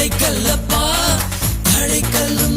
தடைக்கல்லப்பா தடைக்கல்லும்